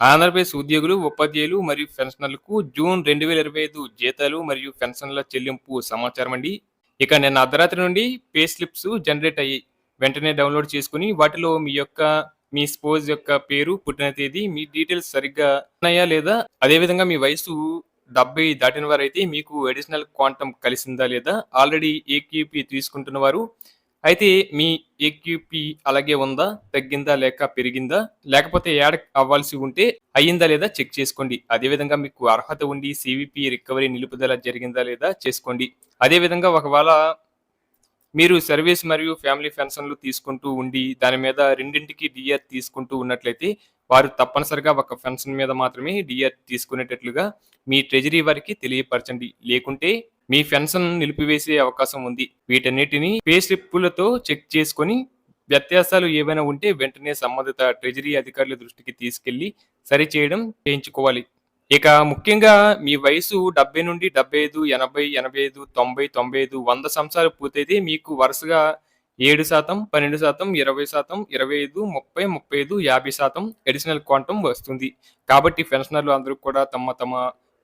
ఆంధ్రప్రదేశ్ ఉద్యోగులు ఉపాధ్యాయులు మరియు పెన్షనర్లకు జూన్ రెండు వేల ఇరవై ఐదు జీతాలు మరియు పెన్షన్ల చెల్లింపు సమాచారం అండి. ఇక నిన్న అర్ధరాత్రి నుండి పే స్లిప్స్ జనరేట్ అయ్యి వెంటనే డౌన్లోడ్ చేసుకుని వాటిలో మీ యొక్క మీ స్పోజ్ యొక్క పేరు పుట్టిన తేదీ మీ డీటెయిల్స్ సరిగ్గా ఉన్నాయా లేదా? అదేవిధంగా మీ వయసు డెబ్బై దాటిన వారైతే మీకు అడిషనల్ క్వాంటమ్ కలిసిందా లేదా? ఆల్రెడీ ఏకేపీ తీసుకుంటున్న వారు అయితే మీ ఏక్యూపీ అలాగే ఉందా? తగ్గిందా లేక పెరిగిందా? లేకపోతే యాడ్ అవ్వాల్సి ఉంటే అయ్యిందా లేదా చెక్ చేసుకోండి. అదేవిధంగా మీకు అర్హత ఉండి సివిపి రికవరీ నిలుపుదల జరిగిందా లేదా చేసుకోండి. అదేవిధంగా ఒకవేళ మీరు సర్వీస్ మరియు ఫ్యామిలీ పెన్షన్లు తీసుకుంటూ ఉండి దాని మీద రెండింటికి డిఆర్ తీసుకుంటూ ఉన్నట్లయితే వారు తప్పనిసరిగా ఒక పెన్షన్ మీద మాత్రమే డిఆర్ తీసుకునేటట్లుగా మీ ట్రెజరీ వారికి తెలియపరచండి. లేకుంటే మీ పెన్షన్ నిలిపివేసే అవకాశం ఉంది. వీటన్నిటిని పే స్లిప్పులతో చెక్ చేసుకొని వ్యత్యాసాలు ఏవైనా ఉంటే వెంటనే సంబంధిత ట్రెజరీ అధికారుల దృష్టికి తీసుకెళ్ళి సరిచేయడం చేయించుకోవాలి. ఇక ముఖ్యంగా మీ వయసు డెబ్బై నుండి డెబ్బై ఐదు ఎనభై ఎనభై ఐదు తొంభై తొంభై ఐదు వంద సంవత్సరాలు పూర్తయితే మీకు వరుసగా ఏడు శాతం పన్నెండు శాతం ఇరవై శాతం ఇరవై ఐదు ముప్పై ముప్పై ఐదు యాభై శాతం అడిషనల్ క్వాంటం వస్తుంది. కాబట్టి పెన్షనర్లు అందరూ కూడా తమ తమ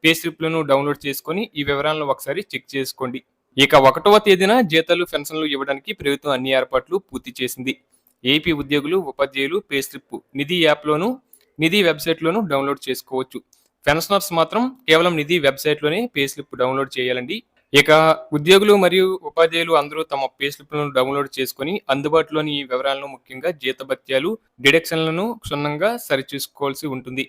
పే స్లిప్లను డౌన్లోడ్ చేసుకొని ఈ వివరాలను ఒకసారి చెక్ చేసుకోండి. ఇక ఒకటవ తేదీన జీతాలు పెన్షన్లు ఇవ్వడానికి ప్రభుత్వం అన్ని ఏర్పాట్లు పూర్తి చేసింది. ఏపీ ఉద్యోగులు ఉపాధ్యాయులు పే స్లిప్ నిధి యాప్లోను నిధి వెబ్సైట్లోను డౌన్లోడ్ చేసుకోవచ్చు. పెన్షనర్స్ మాత్రం కేవలం నిధి వెబ్సైట్లోనే పే స్లిప్ డౌన్లోడ్ చేయాలండి. ఇక ఉద్యోగులు మరియు ఉపాధ్యాయులు అందరూ తమ పే స్లిప్లను డౌన్లోడ్ చేసుకుని అందుబాటులోని ఈ వివరాలను ముఖ్యంగా జీతభత్యాలు డిడక్షన్లను క్షుణ్ణంగా సరిచూసుకోవాల్సి ఉంటుంది.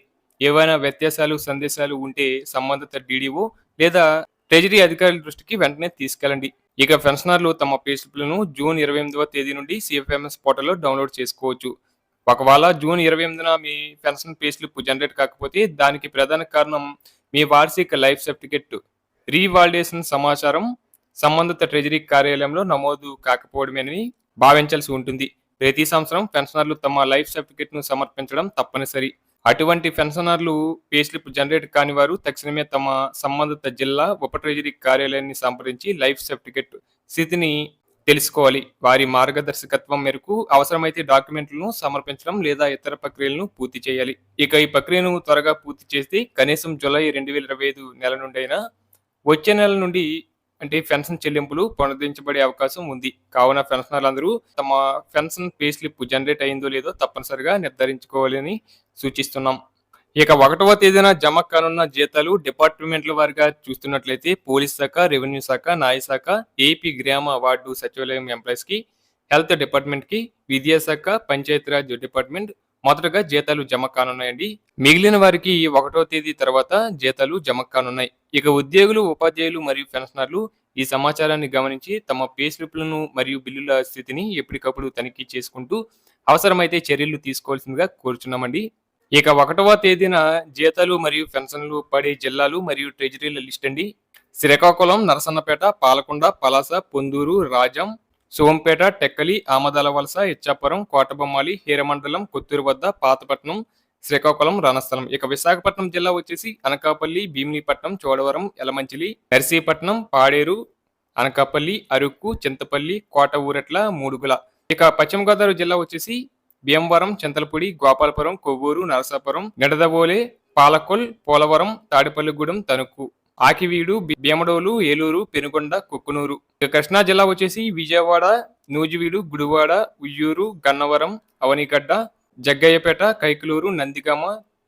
ఏవైనా వ్యత్యాసాలు సందేశాలు ఉంటే సంబంధిత డీడీఓ లేదా ట్రెజరీ అధికారుల దృష్టికి వెంటనే తీసుకెళ్ళండి. ఇక పెన్షనర్లు తమ పేస్లిప్లను జూన్ ఇరవై ఎనిమిదవ తేదీ నుండి సిఎఫ్ఎంఎస్ పోర్టల్లో డౌన్లోడ్ చేసుకోవచ్చు. ఒకవేళ జూన్ ఇరవై ఎనిమిదిన మీ పెన్షన్ పేస్లిప్ జనరేట్ కాకపోతే దానికి ప్రధాన కారణం మీ వార్షిక లైఫ్ సర్టిఫికెట్. రీవాలిడేషన్ సమాచారం సంబంధిత ట్రెజరీ కార్యాలయంలో నమోదు కాకపోవడమేనని భావించాల్సి ఉంటుంది. ప్రతి సంవత్సరం పెన్షనర్లు తమ లైఫ్ సర్టిఫికెట్ను సమర్పించడం తప్పనిసరి. అటువంటి పెన్షనర్లు పేస్లిప్ జనరేట్ కాని వారు తక్షణమే తమ సంబంధిత జిల్లా ఉప ట్రెజరీ కార్యాలయాన్ని సంప్రదించి లైఫ్ సర్టిఫికెట్ స్థితిని తెలుసుకోవాలి. వారి మార్గదర్శకత్వం మేరకు అవసరమైతే డాక్యుమెంట్లను సమర్పించడం లేదా ఇతర ప్రక్రియలను పూర్తి చేయాలి. ఇక ఈ ప్రక్రియను త్వరగా పూర్తి చేస్తే కనీసం జూలై రెండు వేల ఇరవై ఐదు నెల నుండి అయినా వచ్చే నెల నుండి అంటే పెన్షన్ చెల్లింపులు పునరుద్ధరించబడే అవకాశం ఉంది. కావున పెన్షనర్లందరూ తమ పెన్షన్ పే స్లిప్ జనరేట్ అయిందో లేదో తప్పనిసరిగా నిర్ధారించుకోవాలని సూచిస్తున్నాం. ఇక ఒకటవ తేదీన జమ కానున్న జీతాలు డిపార్ట్మెంట్ల వారిగా చూస్తున్నట్లయితే పోలీస్ శాఖ రెవెన్యూ శాఖ న్యాయశాఖ ఏపీ గ్రామ వార్డు సచివాలయం ఎంప్లాయీస్కి హెల్త్ డిపార్ట్మెంట్కి విద్యాశాఖ పంచాయతీరాజ్ డిపార్ట్మెంట్ మొదటగా జీతాలు జమ కానున్నాయండి. మిగిలిన వారికి ఒకటో తేదీ తర్వాత జీతాలు జమ కానున్నాయి. ఇక ఉద్యోగులు ఉపాధ్యాయులు మరియు పెన్షనర్లు ఈ సమాచారాన్ని గమనించి తమ పే స్లిప్లను మరియు బిల్లుల స్థితిని ఎప్పటికప్పుడు తనిఖీ చేసుకుంటూ అవసరమైతే చర్యలు తీసుకోవాల్సిందిగా కోరుచున్నామండి. ఇక ఒకటవ తేదీన జీతాలు మరియు పెన్షన్లు పడే జిల్లాలు మరియు ట్రెజరీల లిస్ట్ అండి. శ్రీకాకుళం నరసన్నపేట పాలకొండ పలాస పొందూరు రాజం సోంపేట టెక్కలి ఆమదాల వలస ఇచ్చాపురం కోటబొమ్మాలి హీరమండలం కొత్తూరు వద్ద పాతపట్నం శ్రీకాకుళం రణస్థలం. ఇక విశాఖపట్నం జిల్లా వచ్చేసి అనకాపల్లి భీమినిపట్నం చోడవరం ఎలమంచిలి నర్సీపట్నం పాడేరు అనకాపల్లి అరకు చింతపల్లి కోట ఊరట్ల మూడుగుల. ఇక పశ్చిమ గోదావరి జిల్లా వచ్చేసి భీమవరం చింతలపూడి గోపాలపురం కొవ్వూరు నరసాపురం నిడదవోలే పాలకొల్ పోలవరం తాడిపల్లిగూడెం తణుకు ఆకివీడు భీమడోలు ఏలూరు పెనుగొండ కుక్కునూరు. ఇక కృష్ణా జిల్లా వచ్చేసి విజయవాడ నూజివీడు గుడివాడ ఉయ్యూరు గన్నవరం అవనిగడ్డ జగ్గయ్యపేట కైకలూరు నందిగామ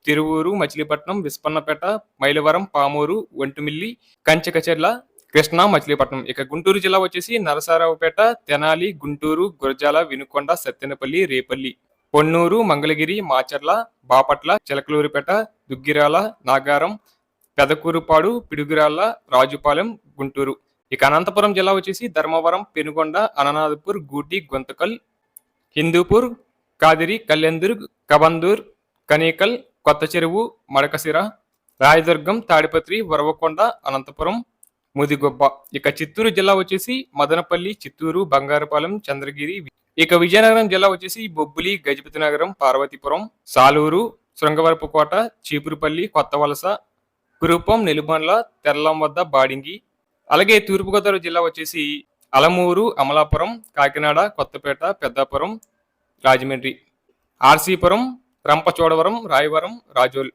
తిరువూరు మచిలీపట్నం విస్పన్నపేట మైలవరం పామూరు ఒంటిమిల్లి కంచకచెర్ల కృష్ణా మచిలీపట్నం. ఇక గుంటూరు జిల్లా వచ్చేసి నరసరావుపేట తెనాలి గుంటూరు గురజాల వినుకొండ సత్తెనపల్లి రేపల్లి. పొన్నూరు మంగళగిరి మాచర్ల బాపట్ల చిలకలూరిపేట దుగ్గిరాల నాగారం పెదకూరుపాడు పిడుగురాళ్ళ రాజుపాలెం గుంటూరు. ఇక అనంతపురం జిల్లా వచ్చేసి ధర్మవరం పెనుగొండ అననాథపూర్ గూటి గొంతకల్ హిందూపూర్ కాదిరి కళ్యాణ్దుర్గ్ కబందూర్ కనేకల్ కొత్త చెరువు మడకసిర రాయదుర్గం తాడిపత్రి వరవకొండ అనంతపురం ముదిగొబ్బ ఇక చిత్తూరు జిల్లా వచ్చేసి మదనపల్లి చిత్తూరు బంగారుపాలెం చంద్రగిరి ఇక విజయనగరం జిల్లా వచ్చేసి బొబ్బిలి గజపతినగరం పార్వతీపురం సాలూరు శృంగవరపుకోట చీపురుపల్లి కొత్త వలస కురుపం నెలుబండ్ల తెల్లం వద్ద బాడింగి. అలాగే తూర్పుగోదావరి జిల్లా వచ్చేసి అలమూరు అమలాపురం కాకినాడ కొత్తపేట పెద్దాపురం రాజమండ్రి. ఆర్సీపురం రంపచోడవరం రాయవరం రాజోల్.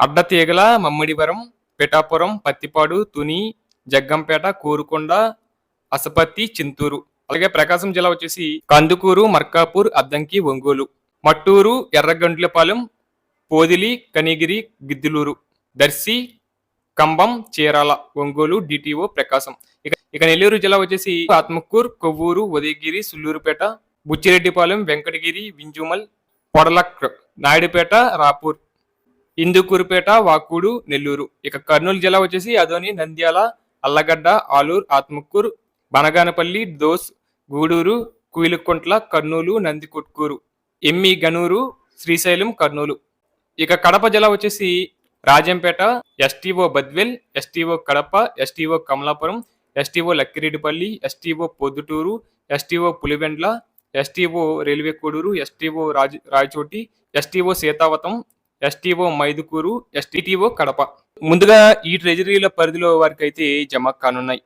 అడ్డతీగల మమ్మిడివరం పిఠాపురం పత్తిపాడు తుని జగ్గంపేట కోరుకొండ అసపత్తి చింతూరు. అలాగే ప్రకాశం జిల్లా వచ్చేసి కందుకూరు మర్కాపూర్ అద్దంకి ఒంగోలు. మట్టూరు ఎర్రగండ్లపాలెం పోదిలి కనిగిరి గిద్దులూరు. దర్శి కంబం చీరాల ఒంగోలు డిటిఓ ప్రకాశం. ఇక ఇక నెల్లూరు జిల్లా వచ్చేసి ఆత్మకూర్ కొవ్వూరు ఉదయగిరి సుల్లూరుపేట బుచ్చిరెడ్డిపాలెం వెంకటగిరి వింజుమల్ పొడలక్ నాయుడుపేట రాపూర్. ఇందుకూరుపేట వాకూడు నెల్లూరు. ఇక కర్నూలు జిల్లా వచ్చేసి అదోని నంద్యాల అల్లగడ్డ ఆలూరు ఆత్మకూరు బనగానపల్లి దోస్ గూడూరు కుయిలుకొంట్ల కర్నూలు నందికొట్కూరు ఎమ్మి గనూరు శ్రీశైలం కర్నూలు. ఇక కడప జిల్లా వచ్చేసి Rajampet STO Badvel STO Kadapa STO Kamalapuram STO Lakkireddipalli STO Proddatur STO Pulivendula STO railway Koduru STO Raja Rayachoti STO Siddavatam STO Mydukur STO Kadapa. ముందుగా ఈ ట్రెజరీల పరిధిలో వారికి అయితే జమ కానున్నాయి.